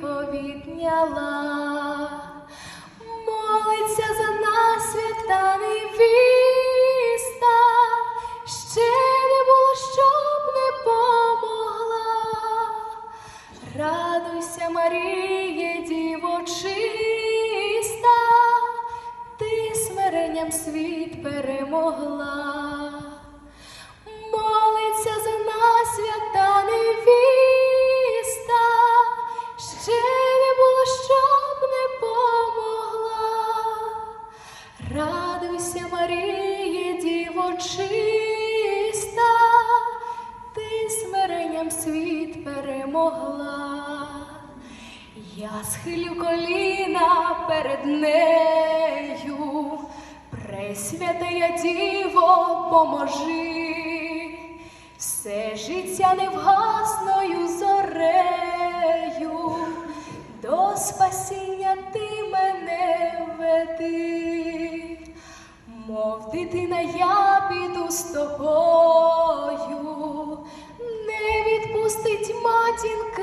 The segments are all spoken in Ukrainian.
тихо відняла, молиться за нас свята невіста, ще не було, щоб не помогла. Радуйся, Маріє, діво чиста, ти смиренням світ перемогла. Маріє, діво чиста, ти смиренням світ перемогла. Я схилю коліна перед нею, Пресвятая Діво, поможи, все життя невгасною зорею, до спасіння ти мов дитина, я піду з тобою, не відпустить матінки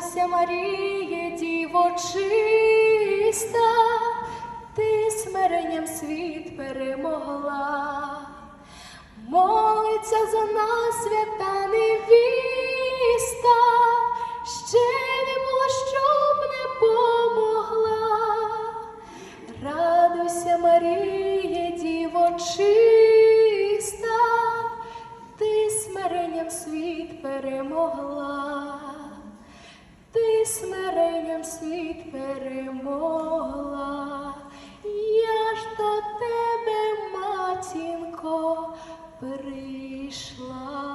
Радуйся, Маріє, діво чиста, ти смиренням світ перемогла. Молиться за нас свята невіста, ще не було, щоб не помогла. Радуйся, Маріє, діво чиста, ти смиренням світ перемогла, смиренням світ перемогла, я ж до тебе, матінко, прийшла.